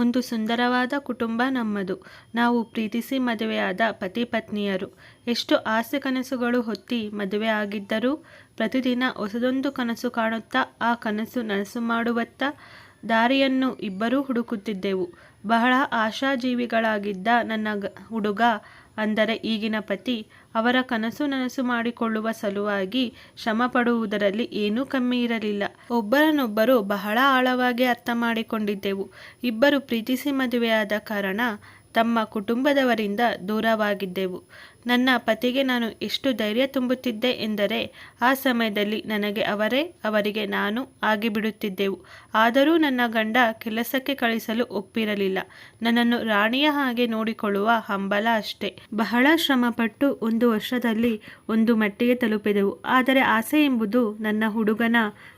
ಒಂದು ಸುಂದರವಾದ ಕುಟುಂಬ ನಮ್ಮದು. ನಾವು ಪ್ರೀತಿಸಿ ಮದುವೆಯಾದ ಪತಿ ಪತ್ನಿಯರು. ಎಷ್ಟು ಆಸೆ ಕನಸುಗಳು ಹೊತ್ತಿ ಮದುವೆ ಆಗಿದ್ದರೂ ಪ್ರತಿದಿನ ಹೊಸದೊಂದು ಕನಸು ಕಾಣುತ್ತಾ ಆ ಕನಸು ನನಸು ಮಾಡುವತ್ತ ದಾರಿಯನ್ನು ಇಬ್ಬರೂ ಹುಡುಕುತ್ತಿದ್ದೆವು. ಬಹಳ ಆಶಾಜೀವಿಗಳಾಗಿದ್ದ ನನ್ನ ಹುಡುಗ ಅಂದರೆ ಈಗಿನ ಪತಿ, ಅವರ ಕನಸು ನನಸು ಮಾಡಿಕೊಳ್ಳುವ ಸಲುವಾಗಿ ಶ್ರಮ ಪಡುವುದರಲ್ಲಿ ಏನೂ ಕಮ್ಮಿ ಇರಲಿಲ್ಲ. ಒಬ್ಬರನ್ನೊಬ್ಬರು ಬಹಳ ಆಳವಾಗಿ ಅರ್ಥ ಮಾಡಿಕೊಂಡಿದ್ದೆವು ಇಬ್ಬರು ಪ್ರೀತಿಸಿ ಮದುವೆಯಾದ ಕಾರಣ ತಮ್ಮ ಕುಟುಂಬದವರಿಂದ ದೂರವಾಗಿದ್ದೆವು. ನನ್ನ ಪತಿಗೆ ನಾನು ಎಷ್ಟು ಧೈರ್ಯ ತುಂಬುತ್ತಿದ್ದೆ ಎಂದರೆ ಆ ಸಮಯದಲ್ಲಿ ನನಗೆ ಅವರೇ, ಅವರಿಗೆ ನಾನು ಆಗಿಬಿಡುತ್ತಿದ್ದೆವು. ಆದರೂ ನನ್ನ ಗಂಡ ಕೆಲಸಕ್ಕೆ ಕಳಿಸಲು ಒಪ್ಪಿರಲಿಲ್ಲ. ನನ್ನನ್ನು ರಾಣಿಯ ಹಾಗೆ ನೋಡಿಕೊಳ್ಳುವ ಹಂಬಲ ಅಷ್ಟೇ. ಬಹಳ ಶ್ರಮಪಟ್ಟು ಒಂದು ವರ್ಷದಲ್ಲಿ ಒಂದು ಮಟ್ಟಿಗೆ ತಲುಪಿದೆವು. ಆದರೆ ಆಸೆ ಎಂಬುದು ನನ್ನ ಹುಡುಗನ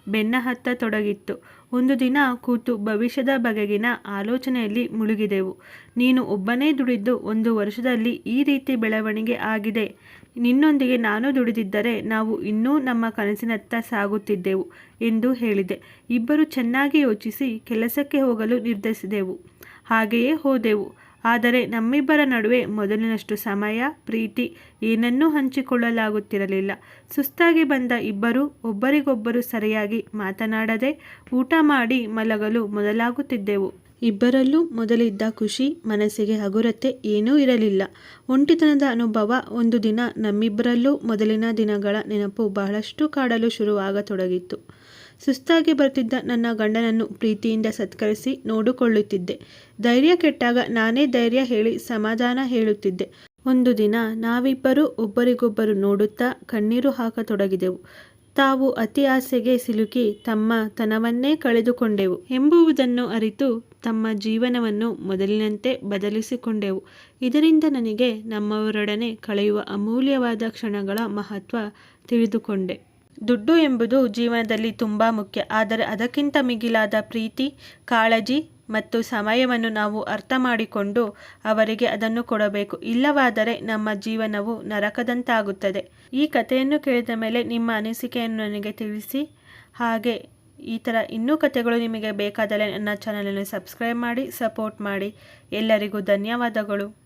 ಬೆನ್ನ ಹತ್ತ ತೊಡಗಿತ್ತು. ಒಂದು ದಿನ ಕೂತು ಭವಿಷ್ಯದ ಬಗೆಗಿನ ಆಲೋಚನೆಯಲ್ಲಿ ಮುಳುಗಿದೆವು. ನೀನು ಒಬ್ಬನೇ ದುಡಿದು ಒಂದು ವರ್ಷದಲ್ಲಿ ಈ ರೀತಿ ಬೆಳವಣಿಗೆ ಆಗಿದೆ. ನಿನ್ನೊಂದಿಗೆ ನಾನು ದುಡಿದಿದ್ದರೆ ನಾವು ಇನ್ನೂ ನಮ್ಮ ಕನಸಿನತ್ತ ಸಾಗುತ್ತಿದ್ದೆವು ಎಂದು ಹೇಳಿದೆ. ಇಬ್ಬರು ಚೆನ್ನಾಗಿ ಯೋಚಿಸಿ ಕೆಲಸಕ್ಕೆ ಹೋಗಲು ನಿರ್ಧರಿಸಿದೆವು. ಹಾಗೆಯೇ ಹೋದೆವು. ಆದರೆ ನಮ್ಮಿಬ್ಬರ ನಡುವೆ ಮೊದಲಿನಷ್ಟು ಸಮಯ, ಪ್ರೀತಿ ಏನನ್ನೂ ಹಂಚಿಕೊಳ್ಳಲಾಗುತ್ತಿರಲಿಲ್ಲ. ಸುಸ್ತಾಗಿ ಬಂದ ಇಬ್ಬರು ಒಬ್ಬರಿಗೊಬ್ಬರು ಸರಿಯಾಗಿ ಮಾತನಾಡದೆ ಊಟ ಮಾಡಿ ಮಲಗಲು ಮೊದಲಾಗುತ್ತಿದ್ದೆವು. ಇಬ್ಬರಲ್ಲೂ ಮೊದಲಿದ್ದ ಖುಷಿ, ಮನಸ್ಸಿಗೆ ಹಗುರತೆ ಏನೂ ಇರಲಿಲ್ಲ. ಒಂಟಿತನದ ಅನುಭವ ಒಂದು ದಿನ ನಮ್ಮಿಬ್ಬರಲ್ಲೂ ಮೊದಲಿನ ದಿನಗಳ ನೆನಪು ಬಹಳಷ್ಟು ಕಾಡಲು ಶುರುವಾಗತೊಡಗಿತ್ತು. ಸುಸ್ತಾಗಿ ಬರ್ತಿದ್ದ ನನ್ನ ಗಂಡನನ್ನು ಪ್ರೀತಿಯಿಂದ ಸತ್ಕರಿಸಿ ನೋಡಿಕೊಳ್ಳುತ್ತಿದ್ದೆ. ಧೈರ್ಯ ಕೆಟ್ಟಾಗ ನಾನೇ ಧೈರ್ಯ ಹೇಳಿ ಸಮಾಧಾನ ಹೇಳುತ್ತಿದ್ದೆ. ಒಂದು ದಿನ ನಾವಿಬ್ಬರು ಒಬ್ಬರಿಗೊಬ್ಬರು ನೋಡುತ್ತಾ ಕಣ್ಣೀರು ಹಾಕತೊಡಗಿದೆವು. ತಾವು ಅತಿ ಆಸೆಗೆ ಸಿಲುಕಿ ತಮ್ಮ ತನವನ್ನೇ ಕಳೆದುಕೊಂಡೆವು ಎಂಬುವುದನ್ನು ಅರಿತು ತಮ್ಮ ಜೀವನವನ್ನು ಮೊದಲಿನಂತೆ ಬದಲಿಸಿಕೊಂಡೆವು. ಇದರಿಂದ ನನಗೆ ನಮ್ಮವರೊಡನೆ ಕಳೆಯುವ ಅಮೂಲ್ಯವಾದ ಕ್ಷಣಗಳ ಮಹತ್ವ ತಿಳಿದುಕೊಂಡೆ. ದುಡ್ಡು ಎಂಬುದು ಜೀವನದಲ್ಲಿ ತುಂಬ ಮುಖ್ಯ. ಆದರೆ ಅದಕ್ಕಿಂತ ಮಿಗಿಲಾದ ಪ್ರೀತಿ, ಕಾಳಜಿ ಮತ್ತು ಸಮಯವನ್ನು ನಾವು ಅರ್ಥ ಮಾಡಿಕೊಂಡು ಅವರಿಗೆ ಅದನ್ನು ಕೊಡಬೇಕು. ಇಲ್ಲವಾದರೆ ನಮ್ಮ ಜೀವನವು ನರಕದಂತಾಗುತ್ತದೆ. ಈ ಕಥೆಯನ್ನು ಕೇಳಿದ ಮೇಲೆ ನಿಮ್ಮ ಅನಿಸಿಕೆಯನ್ನು ನನಗೆ ತಿಳಿಸಿ. ಹಾಗೆ ಈ ಥರ ಇನ್ನೂ ಕಥೆಗಳು ನಿಮಗೆ ಬೇಕಾದರೆ ನನ್ನ ಚಾನಲನ್ನು ಸಬ್ಸ್ಕ್ರೈಬ್ ಮಾಡಿ, ಸಪೋರ್ಟ್ ಮಾಡಿ. ಎಲ್ಲರಿಗೂ ಧನ್ಯವಾದಗಳು.